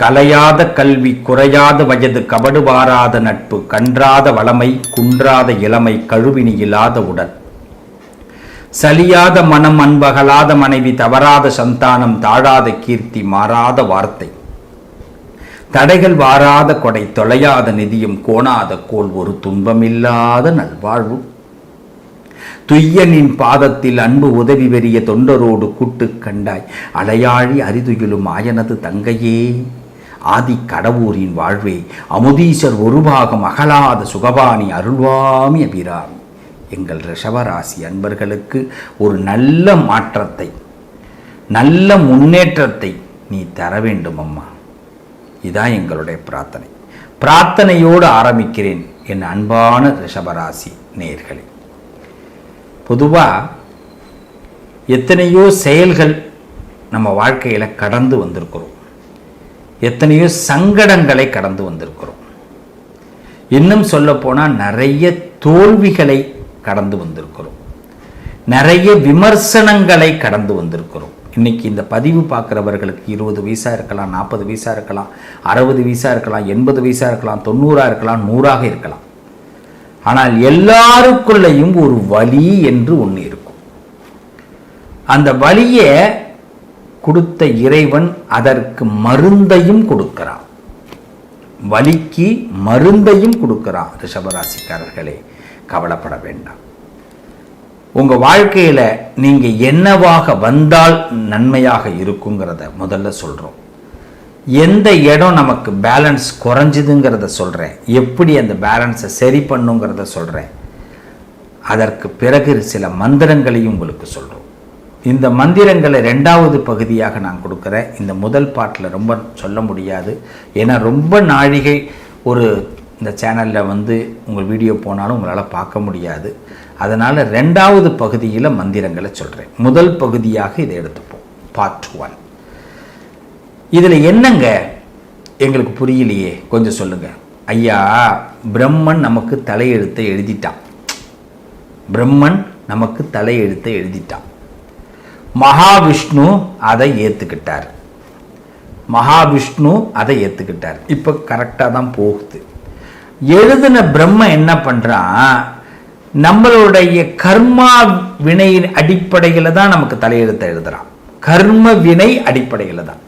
கலையாத கல்வி குறையாத வயது கபடு வாராத நட்பு கன்றாத வளமை குன்றாத இளமை கழுவினி இல்லாத உடல். சலியாத மனம் அன்பகலாத மனைவி தவறாத சந்தானம் தாழாத கீர்த்தி மாறாத வார்த்தை. தடைகள் வாராத கொடை தொலையாத நிதியும் கோணாத கோல் ஒரு துன்பமில்லாத நல்வாழ்வு. துய்யனின் பாதத்தில் அன்பு உதவி பெரிய தொண்டரோடு கூட்டு கண்டாய். அலையாழி அரிதுயிலும் ஆயனது தங்கையே. ஆதி கடவுரின் வாழ்வே அமுதீசர் ஒரு பாகம் அகலாத சுகபாணி அருள்வாமி அபிராமி. எங்கள் ரிஷபராசி அன்பர்களுக்கு ஒரு நல்ல மாற்றத்தை நல்ல முன்னேற்றத்தை நீ தர வேண்டும் அம்மா. இதான் எங்களுடைய பிரார்த்தனை. பிரார்த்தனையோடு ஆரம்பிக்கிறேன் என் அன்பான ரிஷபராசி நேயர்களே. பொதுவாக எத்தனையோ செயல்கள் நம்ம வாழ்க்கையில் கடந்து வந்திருக்கிறோம். எத்தனையோ சங்கடங்களை கடந்து வந்திருக்கிறோம். இன்னும் சொல்லப்போனால் நிறைய தோல்விகளை கடந்து வந்திருக்கிறோம். நிறைய விமர்சனங்களை கடந்து வந்திருக்கிறோம். இன்னைக்கு இந்த பதிவு பார்க்குறவர்களுக்கு இருபது வயசாக இருக்கலாம் நாற்பது வயசாக இருக்கலாம் அறுபது வயசாக இருக்கலாம் எண்பது வயசாக இருக்கலாம் தொண்ணூறாக இருக்கலாம் நூறாக இருக்கலாம். ஆனால் எல்லாருக்குள்ளேயும் ஒரு வலி என்று ஒன்று இருக்கும். அந்த வலியை கொடுத்த இறைவன் அதற்கு மருந்தையும் கொடுக்கிறான். வலிக்கு மருந்தையும் கொடுக்கிறான் ரிஷபராசிக்காரர்களே. கவலைப்பட வேண்டாம். உங்க வாழ்க்கையில நீங்க என்னவாக வந்தால் நன்மையாக இருக்குங்கிறத முதல்ல சொல்றோம். எந்த இடம் நமக்கு பேலன்ஸ் குறைஞ்சிதுங்கிறத சொல்கிறேன் எப்படி அந்த பேலன்ஸை சரி பண்ணுங்கிறத சொல்கிறேன் அதற்கு பிறகு சில மந்திரங்களையும் உங்களுக்கு சொல்கிறோம் இந்த மந்திரங்களை ரெண்டாவது பகுதியாக நான் கொடுக்குறேன் இந்த முதல் பாட்டில் ரொம்ப சொல்ல முடியாது. ஏன்னா ரொம்ப நாழிகை ஒரு இந்த சேனலில் வந்து உங்கள் வீடியோ போனாலும் உங்களால் பார்க்க முடியாது. அதனால் ரெண்டாவது பகுதியில் மந்திரங்களை சொல்கிறேன் முதல் பகுதியாக இதை எடுத்துப்போம். பார்ட் ஒன் இதில் என்னங்க? எங்களுக்கு புரியலையே. கொஞ்சம் சொல்லுங்கள் ஐயா பிரம்மன் நமக்கு தலையெழுத்தை எழுதிட்டான். பிரம்மன் நமக்கு தலையெழுத்தை எழுதிட்டான். மகாவிஷ்ணு அதை ஏற்றுக்கிட்டார் மகாவிஷ்ணு அதை ஏற்றுக்கிட்டார் இப்போ கரெக்டாக தான் போகுது. எழுதின பிரம்ம என்ன பண்ணுறான் நம்மளுடைய கர்மா வினையின் அடிப்படையில் தான் நமக்கு தலையெழுத்தை எழுதுறான். கர்ம வினை அடிப்படையில் தான்.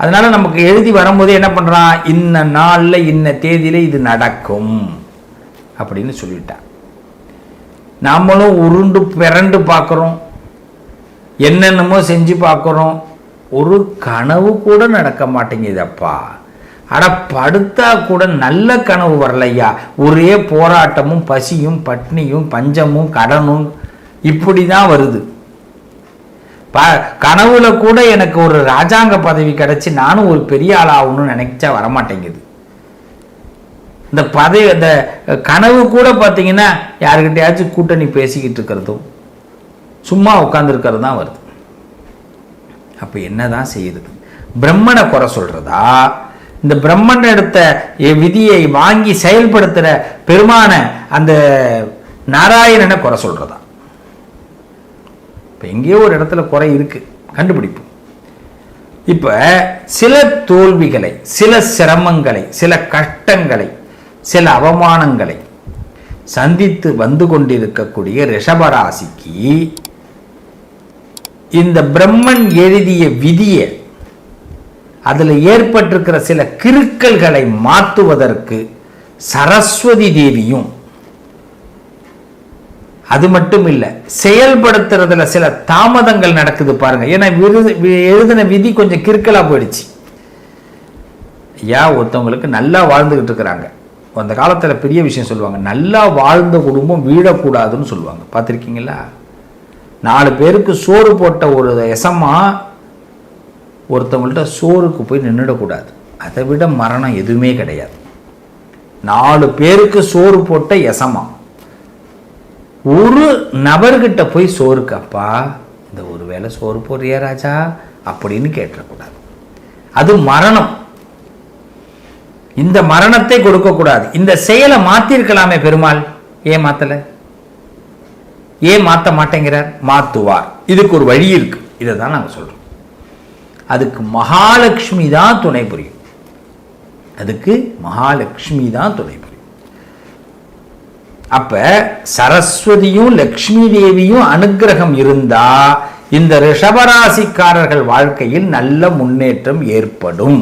அதனால நமக்கு எழுதி வரும்போது என்ன பண்ணுறான் இன்ன நாளில் இன்ன தேதியில் இது நடக்கும் அப்படின்னு சொல்லிட்டான். நாமளும் உருண்டு பிறண்டு பார்க்குறோம். என்னென்னமோ செஞ்சு பார்க்குறோம். ஒரு கனவு கூட நடக்க மாட்டேங்குதப்பா. அட படுத்தா கூட நல்ல கனவு வரலையா? ஒரே போராட்டமும் பசியும் பட்னியும் பஞ்சமும் கடனும் இப்படி தான் வருது. ப கனவுல கூட எனக்கு ஒரு ராஜாங்க பதவி கிடச்சி நானும் ஒரு பெரிய ஆளாகணும்னு நினைச்சா வரமாட்டேங்குது. இந்த பதவி இந்த கனவு கூட பார்த்தீங்கன்னா யாருக்கிட்டையாச்சும் கூட்டணி பேசிக்கிட்டு இருக்கிறதும் சும்மா உட்காந்துருக்கிறது தான் வருது. அப்போ என்னதான் செய்யுது? பிரம்மனை குறை சொல்றதா? இந்த பிரம்மன் எடுத்த விதியை வாங்கி செயல்படுத்துகிற பெருமான அந்த நாராயணனை குறை சொல்கிறதா இப்போ எங்கேயோ ஒரு இடத்துல குறை இருக்கு. கண்டுபிடிப்போம். இப்போ சில தோல்விகளை சில சிரமங்களை சில கஷ்டங்களை சில அவமானங்களை சந்தித்து வந்து கொண்டிருக்கக்கூடிய ரிஷபராசிக்கு இந்த பிரம்மன் எழுதிய விதியை அதில் ஏற்பட்டிருக்கிற சில கிருக்கல்களை மாற்றுவதற்கு சரஸ்வதி தேவியும் அது மட்டும் இல்லை செயல்படுத்துறதுல சில தாமதங்கள் நடக்குது பாருங்க. ஏன்னா எழுதின விதி கொஞ்சம் கிறுக்கலா போயிடுச்சு. ஐயா ஒருத்தவங்களுக்கு நல்லா வாழ்ந்துகிட்டு இருக்கிறாங்க. அந்த காலத்தில் பெரிய விஷயம் சொல்லுவாங்க நல்லா வாழ்ந்த குடும்பம் வீழக்கூடாதுன்னு சொல்லுவாங்க. பார்த்துருக்கீங்களா? நாலு பேருக்கு சோறு போட்ட ஒரு எசமா ஒருத்தவங்கள்ட்ட சோறுக்கு போய் நின்றுடக்கூடாது அதை விட மரணம் எதுவுமே கிடையாது. நாலு பேருக்கு சோறு போட்ட எசமா ஒரு நபர்கிட்ட போய் சோறுக்கு அப்பா இந்த ஒரு வேளை சோறு போடுறியா ராஜா? அப்படின்னு கேட்டக்கூடாது. அது மரணம். இந்த மரணத்தை கொடுக்கக்கூடாது. இந்த செயலை மாத்திருக்கலாமே பெருமாள். ஏன் மாத்தல? ஏன் மாற்ற மாட்டேங்கிறார்? மாத்துவார். இதுக்கு ஒரு வழி இருக்கு. இதை தான் நாங்கள் சொல்கிறோம் அதுக்கு மகாலட்சுமி தான் துணை புரியும். அதுக்கு மகாலட்சுமி தான் துணை புரியும். அப்ப சரஸ்வதியும் லக்ஷ்மி தேவியும் அனுக்கிரகம் இருந்தா இந்த ரிஷபராசிக்காரர்கள் வாழ்க்கையில் நல்ல முன்னேற்றம் ஏற்படும்.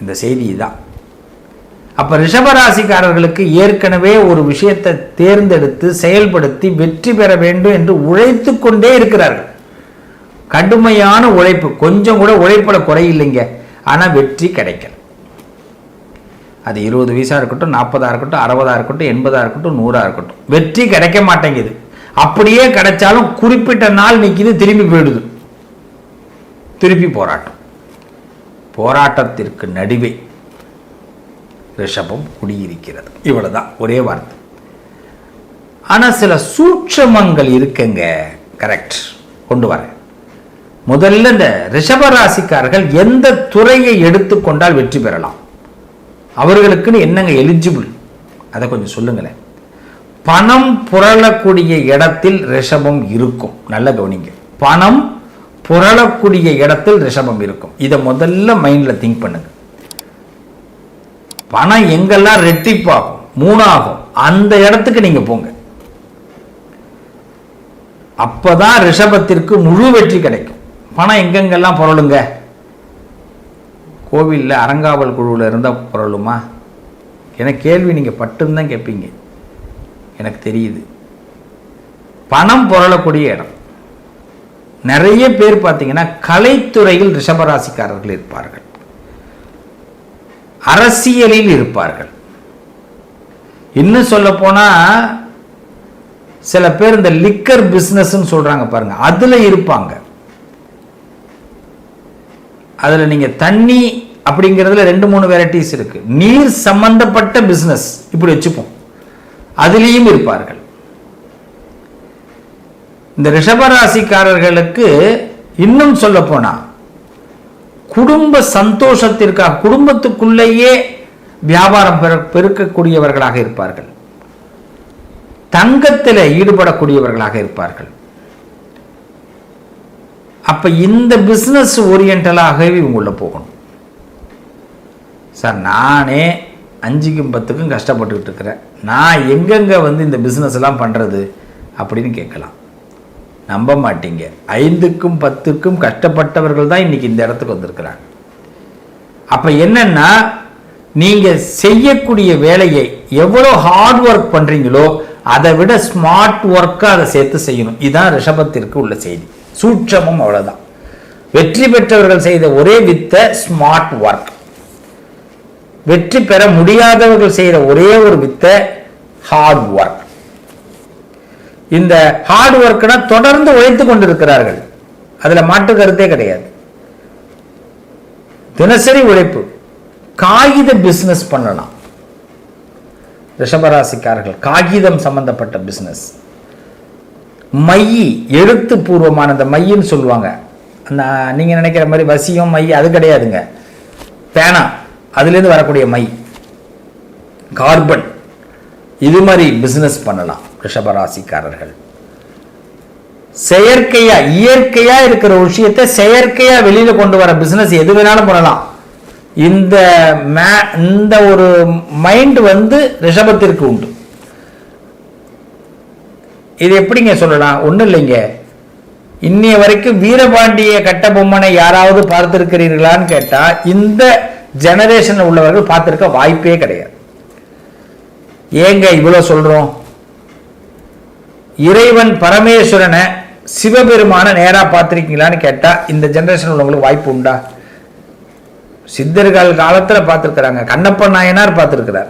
இந்த செய்தி தான் அப்ப ரிஷபராசிக்காரர்களுக்கு ஏற்கனவே ஒரு விஷயத்தை தேர்ந்தெடுத்து செயல்படுத்தி வெற்றி பெற வேண்டும் என்று உழைத்து கொண்டே இருக்கிறார்கள். கடுமையான உழைப்பு. கொஞ்சம் கூட உழைப்பட குறையில்லைங்க. ஆனா வெற்றி கிடைக்கல. அது இருபது வயசா இருக்கட்டும் நாற்பதா இருக்கட்டும் அறுபதா இருக்கட்டும் எண்பதா இருக்கட்டும் நூறா இருக்கட்டும். வெற்றி கிடைக்க மாட்டேங்குது. அப்படியே கிடைச்சாலும் குறிப்பிட்ட நாள் நிற்கிது திரும்பி போயிடுது. திருப்பி போராட்டம். போராட்டத்திற்கு நடுவே ரிஷபம் குடியிருக்கிறது. இவ்வளோ தான் ஒரே வார்த்தை. ஆனால் சில சூட்சமங்கள் இருக்குங்க. கரெக்ட் கொண்டு வரேன். முதல்ல இந்த ரிஷபராசிக்காரர்கள் எந்த துறையை எடுத்துக்கொண்டால் வெற்றி பெறலாம்? அவர்களுக்குன்னு என்னங்க எலிஜிபிள் அதை கொஞ்சம் சொல்லுங்களேன். பணம் புரளக்கூடிய இடத்தில் ரிஷபம் இருக்கும். நல்ல கவனிங்க. பணம் புரளக்கூடிய இடத்தில் ரிஷபம் இருக்கும். இதை முதல்ல மைண்டில் திங்க் பண்ணுங்கள் பணம் எங்கெல்லாம் ரெட்டிப்பாகும்? மூணாகும். அந்த இடத்துக்கு நீங்க போங்க. அப்பதான் ரிஷபத்திற்கு முழு வெற்றி கிடைக்கும். பணம் எங்கெங்கெல்லாம் புரளுங்க? கோவில்ல அறங்காவல் குழுவில் இருந்தால் புரளுமா? என கேள்வி நீங்கள் பட்டுன்னு கேட்பீங்க எனக்கு தெரியுது. பணம் புரளக்கூடிய இடம். நிறைய பேர் பார்த்தீங்கன்னா கலைத்துறையில் ரிஷபராசிக்காரர்கள் இருப்பார்கள். அரசியலில் இருப்பார்கள். இன்னும் சொல்ல போனா சில பேர் இந்த லிக்கர் பிசினஸ்ன்னு சொல்றாங்க பாருங்க அதுல இருப்பாங்க. அதுல நீங்க தண்ணி அப்படிங்கிறதுல ரெண்டு மூணு வெரைட்டிஸ் இருக்கு. நீர் சம்பந்தப்பட்ட பிசினஸ் இப்படி வச்சுப்போம். அதுலேயும் இருப்பார்கள். இந்த ரிஷபராசிக்காரர்களுக்கு இன்னும் சொல்ல போனா குடும்ப சந்தோஷத்திற்காக குடும்பத்துக்குள்ளேயே வியாபாரம் பெரு பெருக்கக்கூடியவர்களாக இருப்பார்கள். தங்கத்தில் ஈடுபடக்கூடியவர்களாக இருப்பார்கள். அப்ப இந்த பிசினஸ் ஓரியன்டலாகவே இவங்கள போகணும். சார் நானே அஞ்சுக்கும் பத்துக்கும் கஷ்டப்பட்டுக்கிட்டு இருக்கிறேன். நான் எங்கெங்க வந்து இந்த பிஸ்னஸ் எல்லாம் பண்ணுறது அப்படின்னு கேட்கலாம். நம்ப மாட்டீங்க. ஐந்துக்கும் பத்துக்கும் கஷ்டப்பட்டவர்கள் தான் இன்னைக்கு இந்த இடத்துக்கு வந்திருக்கிறாங்க. அப்போ என்னன்னா நீங்கள் செய்யக்கூடிய வேலையை எவ்வளோ ஹார்ட் ஒர்க் பண்ணுறீங்களோ அதை விட ஸ்மார்ட் ஒர்க்காக அதை சேர்த்து செய்யணும். இதுதான் ரிஷபத்திற்கு உள்ள செய்தி. சூட்சமும் அவ்வளோதான் வெற்றி பெற்றவர்கள் செய்த ஒரே வித்த ஸ்மார்ட் ஒர்க் வெற்றி பெற முடியாதவர்கள் செய்கிற ஒரே ஒரு வித்த ஹார்ட் ஒர்க் இந்த ஹார்ட் ஒர்க்னா தொடர்ந்து உழைத்து கொண்டிருக்கிறார்கள். அதுல மாற்று கருத்தே கிடையாது. தினசரி உழைப்பு காகித பிசினஸ் பண்ணலாம். ரிஷபராசிக்காரர்கள் காகிதம் சம்பந்தப்பட்ட பிசினஸ் மையி எழுத்து பூர்வமான அந்த மையின்னு சொல்லுவாங்க. அந்த நீங்க நினைக்கிற மாதிரி வசியம் மை அது கிடையாதுங்க. பேனா அதுலேருந்து வரக்கூடிய மை. கார்பன் இது மாதிரி பிசினஸ் பண்ணலாம். ரிஷபராசிக்காரர்கள். செயற்கையா இயற்கையா இருக்கிற விஷயத்தை செயற்கையா வெளியில கொண்டு வர பிசினஸ் எது வேணாலும் பண்ணலாம். இந்த இந்த ஒரு மைண்ட் வந்து ரிஷபத்திற்கு உண்டு. இது எப்படிங்க சொல்லலாம்? ஒண்ணும் இல்லைங்க. இன்னைய வரைக்கும் வீரபாண்டிய கட்டபொம்மனை யாராவது பார்த்திருக்கிறீர்களான்னு கேட்டா இந்த ஜெனரேஷன் உள்ளவர்கள் பார்த்துருக்க வாய்ப்பே கிடையாது. ஏங்க இவ்வளவு சொல்றோம்? இறைவன் பரமேஸ்வரனை சிவபெருமான நேராக பார்த்துருக்கீங்களான்னு கேட்டால் இந்த ஜென்ரேஷன் உள்ளவங்களுக்கு வாய்ப்பு உண்டா? சித்தர்கள் காலத்தில் பார்த்துருக்குறாங்க. கண்ணப்ப நாயனார் பார்த்துருக்கிறார்.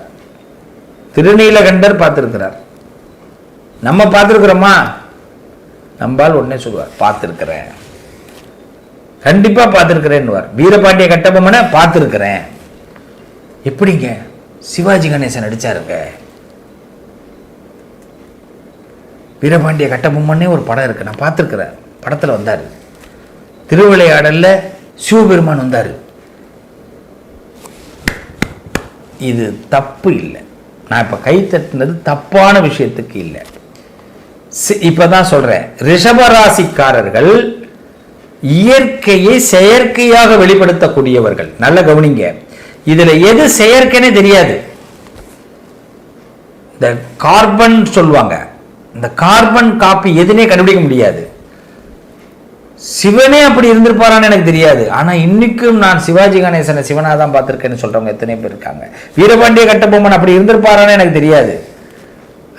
திருநீலகண்டர் பார்த்துருக்கிறார். நம்ம பார்த்துருக்குறோமா? நம்பால் உடனே சொல்லுவார் பார்த்துருக்குறேன். கண்டிப்பாக பார்த்துருக்குறேன்னுவார். வீரபாண்டிய கட்டபொம்மனை பார்த்துருக்குறேன். எப்படிங்க? சிவாஜி கணேசன் நடிச்சாருங்க. வீரபாண்டிய கட்டபொம்மனே ஒரு படம் இருக்குது நான் பார்த்துருக்குறேன். படத்தில் வந்தார். திருவிளையாடலில் சிவபெருமான் வந்தார். இது தப்பு இல்லை. நான் இப்போ கை தட்டினது தப்பான விஷயத்துக்கு இல்லை. இப்போ தான் சொல்கிறேன் ரிஷபராசிக்காரர்கள் இயற்கையை செயற்கையாக வெளிப்படுத்தக்கூடியவர்கள். நல்ல கவனிங்க. இதில் எது செயற்கைனே தெரியாது. இந்த கார்பன் சொல்லுவாங்க. இந்த கார்பன் காப்பி எதுனே கண்டுபிடிக்க முடியாது. சிவனே அப்படி இருந்திருப்பாரான்னு எனக்கு தெரியாது. ஆனா இன்னைக்கும் நான் சிவாஜி கணேசனை சிவனா தான் பார்த்திருக்கேன்னு சொல்றவங்க எத்தனை பேர் இருக்காங்க. வீரபாண்டிய கட்டபொம்மன் அப்படி இருந்திருப்பாரான்னு எனக்கு தெரியாது.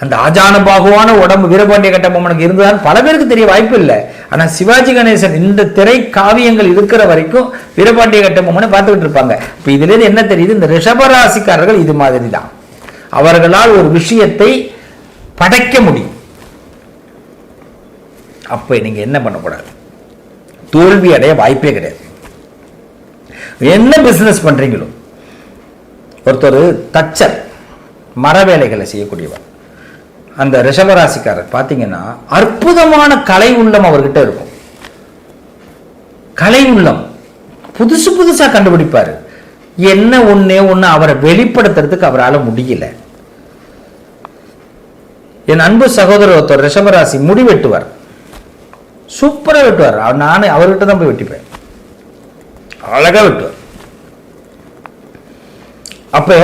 அந்த ஆஜான பாகுவான உடம்பு வீரபாண்டிய கட்டபொம்மனுக்கு இருந்ததான்னு பல பேருக்கு தெரிய வாய்ப்பு இல்லை. ஆனா சிவாஜி கணேசன் இந்த திரை காவியங்கள் இருக்கிற வரைக்கும் வீரபாண்டிய கட்டபொம்மனை பார்த்துக்கிட்டு இருப்பாங்க. இப்போ இதுல இருந்து என்ன தெரியுது? இந்த ரிஷபராசிக்காரர்கள் இது மாதிரி தான் அவர்களால் ஒரு விஷயத்தை படைக்க முடியும். அப்ப நீங்க என்ன பண்ணக்கூடாது? தோல்வி அடைய வாய்ப்பே கிடையாது. என்ன பிசினஸ் பண்றீங்களோ? ஒருத்தர் தச்சர் மர வேலைகளை செய்யக்கூடியவர். அந்த ரிஷபராசிக்காரர் பார்த்தீங்கன்னா அற்புதமான கலை உள்ளம் அவர்கிட்ட இருக்கும். கலை உள்ளம். புதுசு புதுசா கண்டுபிடிப்பாரு. என்ன ஒண்ணே ஒண்ணு அவரை வெளிப்படுத்துறதுக்கு அவரால முடியல. என் அன்பு சகோதரர் ஒருத்தர் ரிஷபராசி முடி சூப்பராக சூப்பரா வெட்டுவார். அவர் நானே அவர்கிட்ட தான் போய் வெட்டிப்பேன். அழகா வெட்டுவார். அப்ப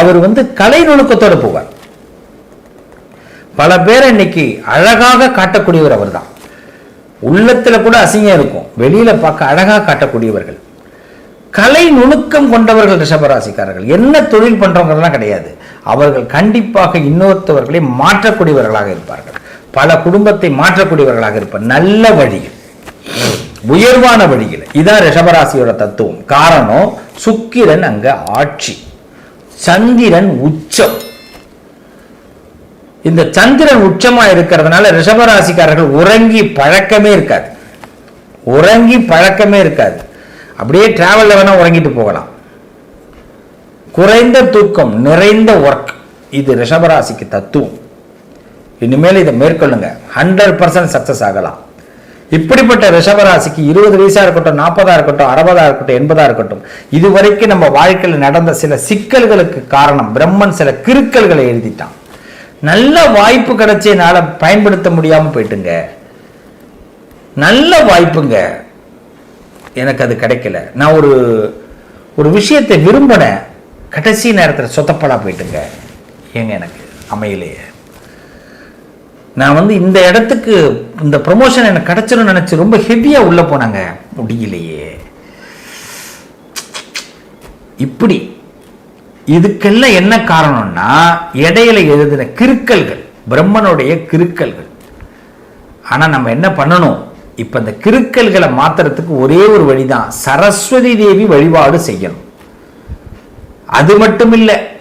அவர் வந்து கலை நுணுக்கத்தோடு போவார். பல பேரை இன்னைக்கு அழகாக காட்டக்கூடியவர் அவர்தான். உள்ளத்துல கூட அசிங்கம் இருக்கும். வெளியில பார்க்க அழகா காட்டக்கூடியவர்கள். கலை நுணுக்கம் கொண்டவர்கள் ரிஷபராசிக்காரர்கள். என்ன தொழில் பண்றவங்கலாம் கிடையாது. அவர்கள் கண்டிப்பாக இன்னொருத்தவர்களை மாற்றக்கூடியவர்களாக இருப்பார்கள். பல குடும்பத்தை மாற்றக்கூடியவர்களாக இருப்பார் நல்ல வழியில் உயர்வான வழியில். இதான் ரிஷபராசியோட தத்துவம். காரணம் சுக்கிரன் அங்க ஆட்சி. சந்திரன் உச்சம். இந்த சந்திரன் உச்சமா இருக்கிறதுனால ரிஷபராசிக்காரர்கள் உறங்கி பழக்கமே இருக்காது. உறங்கி பழக்கமே இருக்காது. அப்படியே டிராவலில் வேணால் உறங்கிட்டு போகலாம். குறைந்த தூக்கம் நிறைந்த ஒர்க் இது ரிஷபராசிக்கு தத்துவம். இனிமேல் இதை மேற்கொள்ளுங்க. ஹண்ட்ரட் பர்சன்ட் சக்சஸ் ஆகலாம். இப்படிப்பட்ட ரிஷபராசிக்கு இருபது வயசா இருக்கட்டும் நாற்பதா இருக்கட்டும் அறுபதா இருக்கட்டும் எண்பதா இருக்கட்டும் இதுவரைக்கும் நம்ம வாழ்க்கையில் நடந்த சில சிக்கல்களுக்கு காரணம் பிரம்மன் சில கிருக்கல்களை எழுதிட்டான். நல்ல வாய்ப்பு கிடைச்சனால பயன்படுத்த முடியாமல் போயிட்டுங்க. நல்ல வாய்ப்புங்க. எனக்கு அது கிடைக்கல. நான் ஒரு ஒரு விஷயத்தை விரும்பினேன். கடைசி நேரத்தில் சொத்தப்படா போயிட்டுங்க. ஏங்க எனக்கு அமையலையே. நான் வந்து இந்த இடத்துக்கு இந்த ப்ரொமோஷன் எனக்கு கிடச்சிரும்னு நினச்சி ரொம்ப ஹெவியாக உள்ளே போனாங்க. முடியலையே. இப்படி. இதுக்கெல்லாம் என்ன காரணம்னா இடையில எழுதின கிருக்கல்கள் பிரம்மனுடைய கிருக்கல்கள். ஆனால் நம்ம என்ன பண்ணணும்? இப்போ இந்த கிருக்கல்களை மாத்துறதுக்கு ஒரே ஒரு வழிதான். சரஸ்வதி தேவி வழிபாடு செய்யணும். அது மட்டும் இல்லை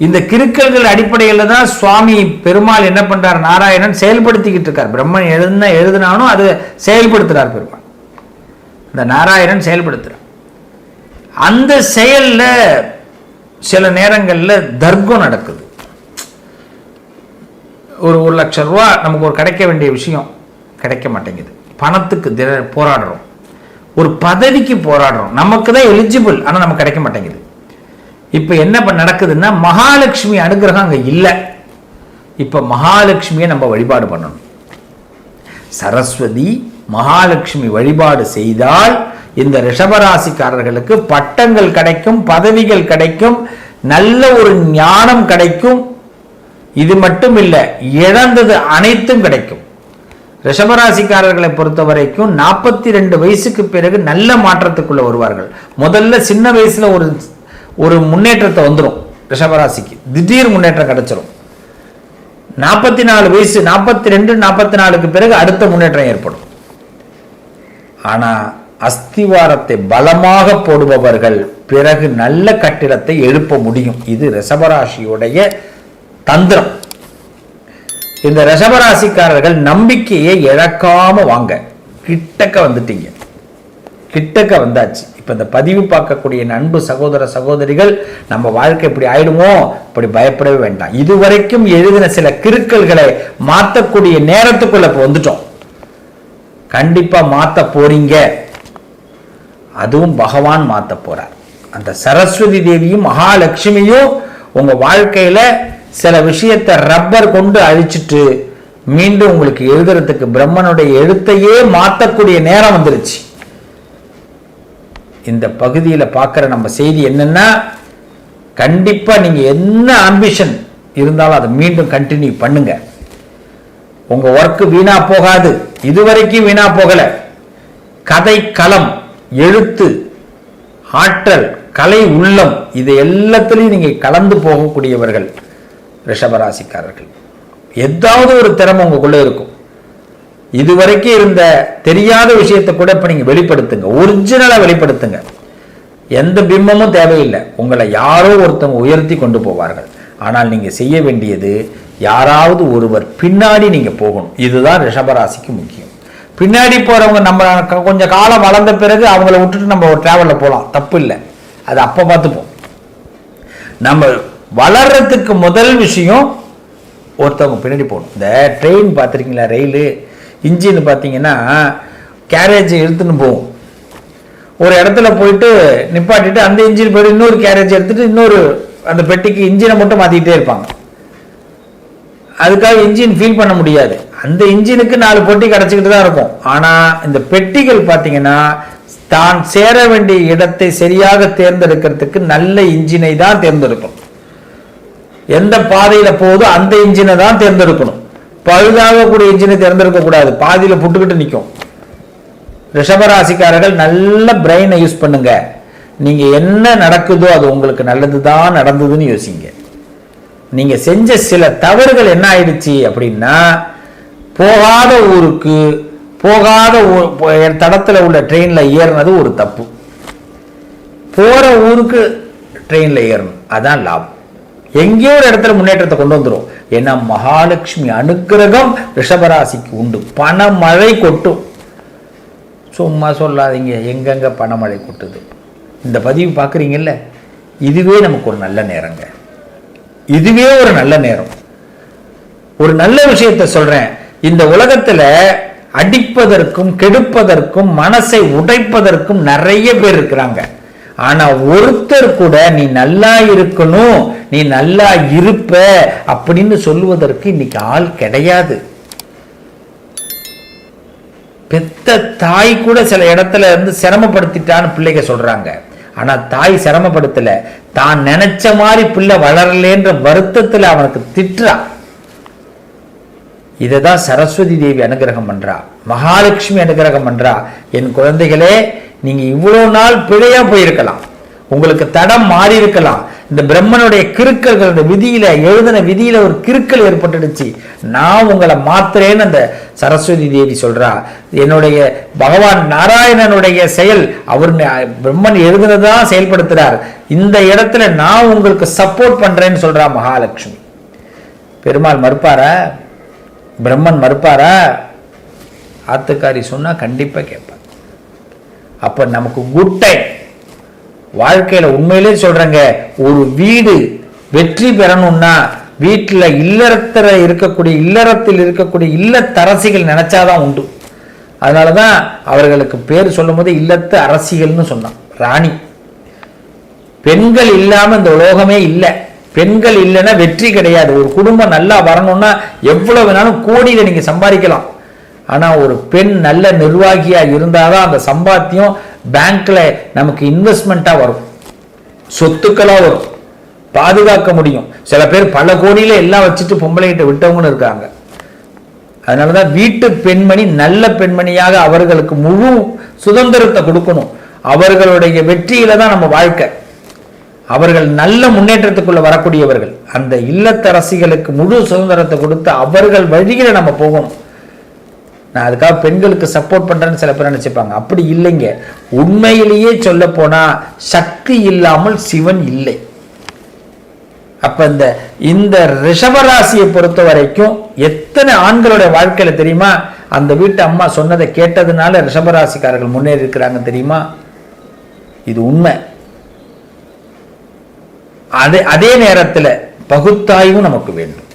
இந்த கிருக்கல்கள் அடிப்படையில் தான் சுவாமி பெருமாள் என்ன பண்றார்? நாராயணன் செயல்படுத்திக்கிட்டு இருக்கார். பிரம்மன் எழுதுன எழுதினாலும் அது செயல்படுத்துறார் பெருமாள். இந்த நாராயணன் செயல்படுத்துறார். அந்த செயலில் சில நேரங்களில் தர்க்கம் நடக்குது. ஒரு ஒரு லட்சம் ரூபா நமக்கு ஒரு கிடைக்க வேண்டிய விஷயம் கிடைக்க மாட்டேங்குது. பணத்துக்கு தின- போராடுறோம். ஒரு பதவிக்கு போராடுறோம். நமக்கு தான் எலிஜிபிள் ஆனால் நமக்கு கிடைக்க மாட்டேங்குது. இப்போ என்ன நடக்குதுன்னா மகாலட்சுமி அனுகிரகம் அங்கே இல்லை. இப்போ மகாலட்சுமியை நம்ம வழிபாடு பண்ணணும். சரஸ்வதி மகாலட்சுமி வழிபாடு செய்தால் இந்த ரிஷபராசிக்காரர்களுக்கு பட்டங்கள் கிடைக்கும் பதவிகள் கிடைக்கும் நல்ல ஒரு ஞானம் கிடைக்கும். இது மட்டும் இல்லை இழந்தது அனைத்தும் கிடைக்கும். ரிஷபராசிக்காரர்களை பொறுத்த வரைக்கும் நாற்பத்தி ரெண்டு வயசுக்கு பிறகு நல்ல மாற்றத்துக்குள்ள வருவார்கள். முதல்ல சின்ன வயசுல ஒரு ஒரு முன்னேற்றத்தை வந்துடும் ரிஷபராசிக்கு. திடீர் முன்னேற்றம் கிடைச்சிடும் நாற்பத்தி நாலு வயசு நாற்பத்தி ரெண்டு நாற்பத்தி நாலுக்கு பிறகு அடுத்த முன்னேற்றம் ஏற்படும். ஆனா அஸ்திவாரத்தை பலமாக போடுபவர்கள் பிறகு நல்ல கட்டிடத்தை எழுப்ப முடியும். இது ரிஷபராசியுடைய தந்திரம். இந்த ரிஷபராசிக்காரர்கள் நம்பிக்கையை இழக்காம வாங்க. கிட்டக்க வந்துட்டீங்க. கிட்டக்க வந்தாச்சு. இப்போ இந்த பதிவு பார்க்கக்கூடிய நண்பு அன்பு சகோதர சகோதரிகள் நம்ம வாழ்க்கை இப்படி ஆயிடுமோ? இப்படி பயப்படவே வேண்டாம். இதுவரைக்கும் எழுதின சில கிறுக்கல்களை மாத்தக்கூடிய நேரத்துக்குள்ள இப்போ வந்துட்டோம். கண்டிப்பா மாத்த போறீங்க. அதுவும் பகவான் மாற்ற போறார். அந்த சரஸ்வதி தேவியும் மகாலட்சுமியும் உங்க வாழ்க்கையில சில விஷயத்தை ரப்பர் கொண்டு அழிச்சிட்டு மீண்டும் உங்களுக்கு எழுதுறதுக்கு பிரம்மனுடைய எழுத்தையே மாற்றக்கூடிய நேரம் வந்துருச்சு. இந்த பகுதியில் பார்க்குற நம்ம செய்தி என்னென்னா கண்டிப்பாக நீங்கள் என்ன ஆம்பிஷன் இருந்தாலும் அதை மீண்டும் கண்டினியூ பண்ணுங்க. உங்கள் ஒர்க்கு வீணாக போகாது. இதுவரைக்கும் வீணாக போகலை. கதை களம் எழுத்து ஆற்றல் கலை உள்ளம் இது எல்லாத்துலேயும் நீங்கள் கலந்து போகக்கூடியவர்கள் ரிஷபராசிக்காரர்கள் ஏதாவது ஒரு திறமை உங்களுக்குள்ளே இருக்கும். இதுவரைக்கும் இருந்த தெரியாத விஷயத்தை கூட இப்போ நீங்கள் வெளிப்படுத்துங்க. ஒரிஜினலாக வெளிப்படுத்துங்க. எந்த பிம்பமும் தேவையில்லை. உங்களை யாரோ ஒருத்தவங்க உயர்த்தி கொண்டு போவார்கள். ஆனால் நீங்கள் செய்ய வேண்டியது யாராவது ஒருவர் பின்னாடி நீங்கள் போகணும். இதுதான் ரிஷபராசிக்கு முக்கியம். பின்னாடி போகிறவங்க நம்ம கொஞ்சம் காலம் வளர்ந்த பிறகு அவங்கள விட்டுட்டு நம்ம ஒரு ட்ராவலில் போகலாம் தப்பு இல்லை. அது அப்போ பார்த்துப்போம். நம்ம வளர்றதுக்கு முதல் விஷயம் ஒருத்தவங்க பின்னாடி போகணும். இந்த ட்ரெயின் பார்த்துருக்கீங்களா? ரயிலு. இன்ஜின் பார்த்தீங்கன்னா கேரேஜ் இழுத்துன்னு போகும். ஒரு இடத்துல போயிட்டு நிப்பாட்டிட்டு அந்த இன்ஜின் போயிட்டு இன்னொரு கேரேஜ் எடுத்துட்டு இன்னொரு அந்த பெட்டிக்கு இன்ஜினை மட்டும் மாற்றிக்கிட்டே இருப்பாங்க. அதுக்காக இன்ஜின் ஃபீல் பண்ண முடியாது. அந்த இன்ஜினுக்கு நாலு பெட்டி கிடச்சிக்கிட்டு தான் இருக்கும். ஆனால் இந்த பெட்டிகள் பார்த்தீங்கன்னா தான் சேர வேண்டிய இடத்தை சரியாக தேர்ந்தெடுக்கிறதுக்கு நல்ல இன்ஜினை தான் தேர்ந்தெடுக்கும் எந்த பாதையில் போகுதோ அந்த இன்ஜினை தான் தேர்ந்தெடுக்கணும். பழுதாகக்கூடிய இன்ஜினை தேர்ந்தெடுக்க கூடாது. பாதியில புட்டுக்கிட்டு நிற்கும் ரிஷபராசிக்காரர்கள் நல்ல பிரெயினை யூஸ் பண்ணுங்க. நீங்க என்ன நடக்குதோ அது உங்களுக்கு நல்லதுதான் நடந்ததுன்னு யோசிங்க. நீங்க செஞ்ச சில தவறுகள் என்ன ஆயிடுச்சு அப்படின்னா போகாத ஊருக்கு போகாத ஊர் தடத்தில் உள்ள ட்ரெயினில் ஏறினது ஒரு தப்பு. போகிற ஊருக்கு ட்ரெயினில் ஏறணும். அதான் லாபம். எங்கேயோ ஒரு இடத்துல முன்னேற்றத்தை கொண்டு வந்துடும் ஏன்னா மகாலட்சுமி அனுக்கிரகம் ரிஷபராசிக்கு உண்டு. பணமழை கொட்டும். சும்மா சொல்லாதீங்க. எங்கெங்க பணமழை கொட்டுது? இந்த பதிவு பார்க்குறீங்கல்ல? இதுவே நமக்கு ஒரு நல்ல நேரங்க. இதுவே ஒரு நல்ல நேரம். ஒரு நல்ல விஷயத்த சொல்றேன். இந்த உலகத்தில் அடிப்பதற்கும் கெடுப்பதற்கும் மனசை உடைப்பதற்கும் நிறைய பேர் இருக்கிறாங்க. ஆனா ஒருத்தர் கூட நீ நல்லா இருக்கணும் நீ நல்லா இருப்ப அப்படின்னு சொல்லுவதற்கு இன்னைக்கு ஆள் கிடையாது. பெத்த தாய் கூட சில இடத்துல இருந்து சிரமப்படுத்திட்டான்னு பிள்ளைங்க சொல்றாங்க. ஆனா தாய் சிரமப்படுத்தல. தான் நினைச்ச மாதிரி பிள்ளை வளரலேன்ற வருத்தத்துல அவனுக்கு திட்டுறான் இதை தான் சரஸ்வதி தேவி அனுகிரகம் பண்றா. மகாலட்சுமி அனுகிரகம் பண்றா. என் குழந்தைகளே நீங்க இவ்வளவு நாள் பிழையா போயிருக்கலாம். உங்களுக்கு தடம் மாறி இருக்கலாம். இந்த பிரம்மனுடைய கிருக்கல்கள் இந்த விதியில எழுதின விதியில ஒரு கிருக்கல் ஏற்பட்டுடுச்சு. நான் உங்களை மாத்துறேன்னு அந்த சரஸ்வதி தேவி சொல்றா. என்னுடைய பகவான் நாராயணனுடைய செயல் அவர் பிரம்மன் எழுதுனதான் செயல்படுத்துறார். இந்த இடத்துல நான் உங்களுக்கு சப்போர்ட் பண்றேன்னு சொல்றா மகாலட்சுமி. பெருமாள் மறுப்பாரா? பிரம்மன் மறுப்பாரா? ஆத்துக்காரி சொன்னா கண்டிப்பா கேட்பேன் அப்ப நமக்கு குட் டைம் வாழ்க்கையில உண்மையிலே சொல்றேங்க ஒரு வீடு வெற்றி பெறணும்னா வீட்டில் இல்லறத்தில் இருக்கக்கூடிய இல்லறத்தில் இருக்கக்கூடிய இல்லத்தரசிகள் நினைச்சாதான் உண்டு. அதனால தான் அவர்களுக்கு பேர் சொல்லும்போது இல்லத்து அரசிகள்னு சொன்னான் ராணி. பெண்கள் இல்லாமல் இந்த உலோகமே இல்லை. பெண்கள் இல்லைன்னா வெற்றி கிடையாது. ஒரு குடும்பம் நல்லா வரணும்னா எவ்வளவு வேணாலும் கோடியில நீங்கள் சம்பாதிக்கலாம். ஆனால் ஒரு பெண் நல்ல நிர்வாகியாக இருந்தால் தான் அந்த சம்பாத்தியம் பேங்க்கில் நமக்கு இன்வெஸ்ட்மெண்ட்டாக வரும். சொத்துக்களாக வரும். பாதுகாக்க முடியும். சில பேர் பல கோடியில் எல்லாம் வச்சுட்டு பொம்பளைகிட்ட விட்டவங்கன்னு இருக்காங்க. அதனால தான் வீட்டு பெண்மணி நல்ல பெண்மணியாக அவர்களுக்கு முழு சுதந்திரத்தை கொடுக்கணும். அவர்களுடைய வெற்றியில தான் நம்ம வாழ்க்கை. அவர்கள் நல்ல முன்னேற்றத்துக்குள்ள வரக்கூடியவர்கள். அந்த இல்லத்தரசிகளுக்கு முழு சுதந்திரத்தை கொடுத்து அவர்கள் வழியில நம்ம போகணும். நான் அதுக்காக பெண்களுக்கு சப்போர்ட் பண்றேன்னு சில பேர் நினச்சிப்பாங்க. அப்படி இல்லைங்க. உண்மையிலேயே சொல்ல போனா சக்தி இல்லாமல் சிவன் இல்லை. அப்ப இந்த இந்த ரிஷபராசியை பொறுத்த வரைக்கும் எத்தனை ஆண்களுடைய வாழ்க்கையில தெரியுமா? அந்த வீட்டு அம்மா சொன்னதை கேட்டதுனால ரிஷபராசிக்காரர்கள் முன்னேறி இருக்கிறாங்க தெரியுமா? இது உண்மை. அதே அதே நேரத்துல பகுத்தாய்வும் நமக்கு வேண்டும்.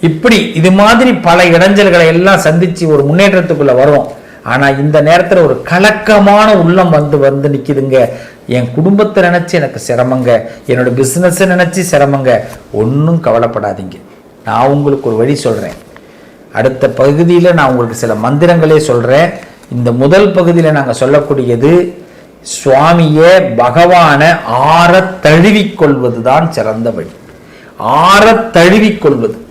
இப்படி இது மாதிரி பல இடைஞ்சல்களை எல்லாம் சந்திச்சு ஒரு முன்னேற்றத்துக்குள்ள வரும் ஆனா இந்த நேரத்துல ஒரு கலக்கமான உள்ளம் வந்து வந்து நிக்குதுங்க. என் குடும்பத்தை நினைச்சு எனக்கு சிரமங்க. என்னோட பிசினஸ் நினைச்சு சிரமங்க. ஒன்றும் கவலைப்படாதீங்க. நான் உங்களுக்கு ஒரு வழி சொல்கிறேன் அடுத்த பகுதியில் நான் உங்களுக்கு சில மந்திரங்களே சொல்கிறேன் இந்த முதல் பகுதியில் நாங்கள் சொல்லக்கூடியது சுவாமியை பகவானை ஆற தழுவிக்கொள்வது தான் சிறந்த வழி. ஆற தழுவிக்கொள்வது.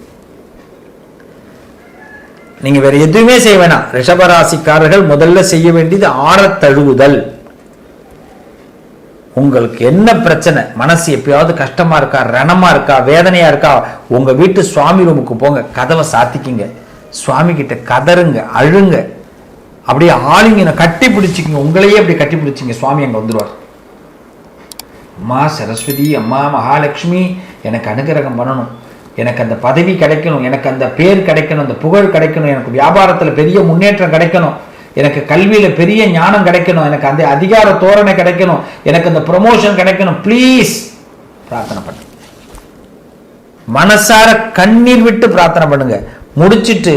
நீங்க வேற எதுவுமே செய்ய வேணாம். ரிஷபராசிக்காரர்கள் முதல்ல செய்ய வேண்டியது ஆற தழுவுதல். உங்களுக்கு என்ன பிரச்சனை? மனசு எப்பயாவது கஷ்டமா இருக்கா? ரணமா இருக்கா? வேதனையா இருக்கா? உங்க வீட்டு சுவாமி ரூமுக்கு போங்க. கதவை சாத்திக்கிங்க. சுவாமி கிட்ட கதறுங்க அழுங்க. அப்படியே ஆளுங்க கட்டி பிடிச்சிக்கிங்க. உங்களையே அப்படி கட்டி பிடிச்சிங்க சுவாமி அங்க வந்துருவார். அம்மா சரஸ்வதி அம்மா மகாலட்சுமி எனக்கு அனுகிரகம் பண்ணணும். எனக்கு அந்த பதவி கிடைக்கணும் எனக்கு அந்த பேர் கிடைக்கணும் அந்த புகழ் கிடைக்கணும் எனக்கு வியாபாரத்தில் பெரிய முன்னேற்றம் கிடைக்கணும் எனக்கு கல்வியில் பெரிய ஞானம் கிடைக்கணும் எனக்கு அந்த அதிகார தோரணை கிடைக்கணும் எனக்கு அந்த ப்ரொமோஷன் கிடைக்கணும் ப்ளீஸ் பிரார்த்தனை பண்ணுங்க. மனசார கண்ணீர் விட்டு பிரார்த்தனை பண்ணுங்க. முடிச்சிட்டு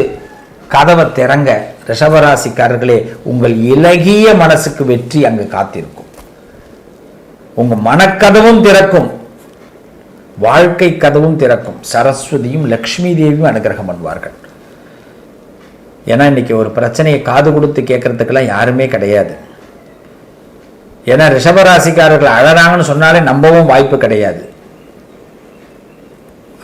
கதவை திறங்க ரிஷபராசிக்காரர்களே உங்கள் இலகிய மனசுக்கு வெற்றி அங்கு காத்திருக்கும். உங்க மனக்கதவும் திறக்கும். வாழ்க்கை கதவும் திறக்கும். சரஸ்வதியும் லக்ஷ்மி தேவியும் அனுகிரகம் பண்ணுவார்கள். ஏன்னா இன்னைக்கு ஒரு பிரச்சனையை காது கொடுத்து கேட்கறதுக்கெல்லாம் யாருமே கிடையாது. ஏன்னா ரிஷபராசிக்காரர்கள் அழறாங்கன்னு சொன்னாலே நம்பவும் வாய்ப்பு கிடையாது.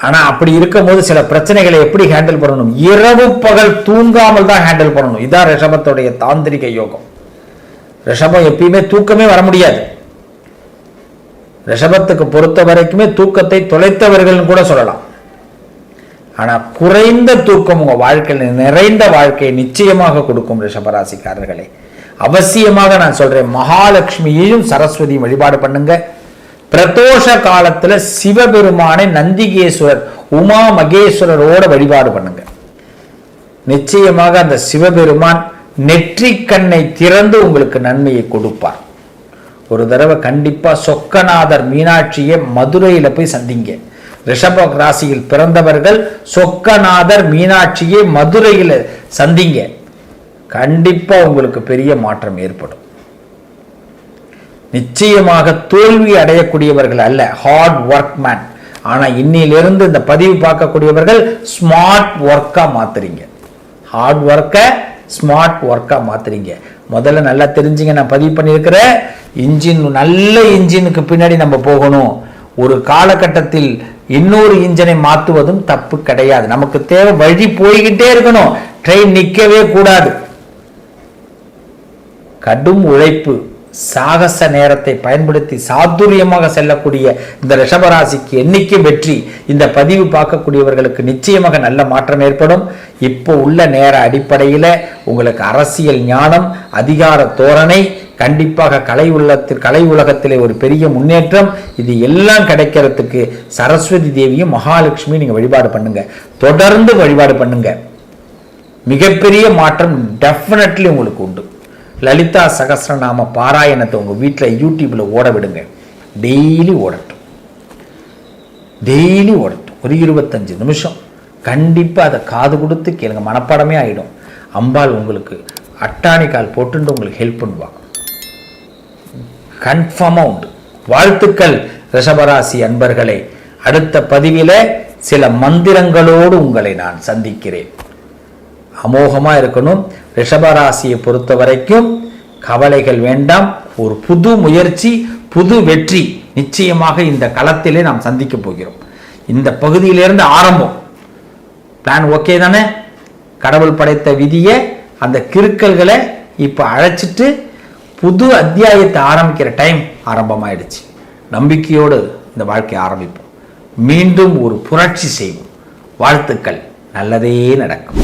ஆனால் அப்படி இருக்கும்போது சில பிரச்சனைகளை எப்படி ஹேண்டில் பண்ணணும்? இரவு பகல் தூங்காமல் தான் ஹேண்டில் பண்ணணும். இதான் ரிஷபத்துடைய தாந்திரிக யோகம். ரிஷபம் எப்பயுமே தூக்கமே வர முடியாது. ரிஷபத்துக்கு பொறுத்த வரைக்குமே தூக்கத்தை தொலைத்தவர்கள்னு கூட சொல்லலாம். ஆனா குறைந்த தூக்கம் உங்க வாழ்க்கையில் நிறைந்த வாழ்க்கையை நிச்சயமாக கொடுக்கும் ரிஷபராசிக்காரர்களே. அவசியமாக நான் சொல்றேன் மகாலட்சுமியையும் சரஸ்வதியும் வழிபாடு பண்ணுங்க. பிரதோஷ காலத்துல சிவபெருமானை நந்திகேஸ்வரர் உமா மகேஸ்வரரோட வழிபாடு பண்ணுங்க. நிச்சயமாக அந்த சிவபெருமான் நெற்றிக் கண்ணை திறந்து உங்களுக்கு நன்மையை கொடுப்பார். ஒரு தடவை கண்டிப்பா சொக்கநாதர் மீனாட்சியை மதுரையில போய் சந்திங்க. ரிஷப ராசியில் பிறந்தவர்கள் சொக்கநாதர் மீனாட்சியை மதுரையில் சந்திங்க. கண்டிப்பா உங்களுக்கு பெரிய மாற்றம் ஏற்படும். நிச்சயமாக தோல்வி அடையக்கூடியவர்கள் அல்ல ஹார்ட் ஒர்க் மேன் ஆனா இன்னிலிருந்து இந்த பதிவு பார்க்கக்கூடியவர்கள் ஸ்மார்ட் ஒர்க்கா மாத்துறீங்க. ஹார்ட் ஒர்க்கை ஸ்மார்ட் ஒர்க்கா மாத்துறீங்க. முதல்ல நல்லா தெரிஞ்சுங்க நான் பதிவு பண்ணியிருக்கிறேன். இன்ஜின் நல்ல இன்ஜினுக்கு பின்னாடி நம்ம போகணும். ஒரு காலகட்டத்தில் இன்னொரு இன்ஜினை மாற்றுவதும் தப்பு கிடையாது. நமக்கு தேவை வழி போய்கிட்டே இருக்கணும். ட்ரெயின் நிற்கவே கூடாது. கடும் உழைப்பு. சாகச நேரத்தை பயன்படுத்தி சாதுரியமாக செல்லக்கூடிய இந்த ரிஷபராசிக்கு என்னைக்கு வெற்றி? இந்த பதிவு பார்க்கக்கூடியவர்களுக்கு நிச்சயமாக நல்ல மாற்றம் ஏற்படும். இப்போ உள்ள நேர அடிப்படையில் உங்களுக்கு அரசியல் ஞானம் அதிகார தோரணை கண்டிப்பாக கலை உள்ளத்தில் கலை உலகத்திலே ஒரு பெரிய முன்னேற்றம். இது எல்லாம் கிடைக்கிறதுக்கு சரஸ்வதி தேவியும் மகாலட்சுமியும் நீங்கள் வழிபாடு பண்ணுங்க. தொடர்ந்து வழிபாடு பண்ணுங்க. மிகப்பெரிய மாற்றம் டெஃபினெட்லி உங்களுக்கு உண்டு. லலிதா சகசிரநாம பாராயணத்தை உங்கள் வீட்டில் யூடியூப்பில் ஓட விடுங்க. டெய்லி ஓடட்டும். டெய்லி ஓடட்டும். ஒரு இருபத்தஞ்சு நிமிஷம். கண்டிப்பாக அதை காது கொடுத்து கேளுங்க. மனப்பாடமே ஆகிடும் அம்பாள் உங்களுக்கு அட்டாணி கால் போட்டுட்டு உங்களுக்கு ஹெல்ப் பண்ணுவாங்க கன்ஃபார்மாக உண்டு வாழ்த்துக்கள் ரிஷபராசி அன்பர்களே. அடுத்த பதிவில சில மந்திரங்களோடு உங்களை நான் சந்திக்கிறேன். அமோகமாக இருக்கணும். ரிஷபராசியை பொறுத்த வரைக்கும் கவலைகள் வேண்டாம். ஒரு புது முயற்சி புது வெற்றி நிச்சயமாக இந்த களத்திலே நாம் சந்திக்க போகிறோம். இந்த பகுதியிலிருந்து ஆரம்பம். பிளான் ஓகே தானே? கடவுள் படைத்த விதியை அந்த கிருக்கல்களை இப்போ அழைச்சிட்டு புது அத்தியாயத்தை ஆரம்பிக்கிற டைம் ஆரம்பமாயிடுச்சு. நம்பிக்கையோடு இந்த வாழ்க்கையை ஆரம்பிப்போம். மீண்டும் ஒரு புரட்சி செய்வோம். வாழ்த்துக்கள். நல்லதே நடக்கும்.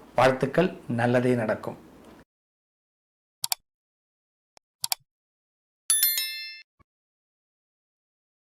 வாழ்த்துக்கள் நல்லதே நடக்கும்.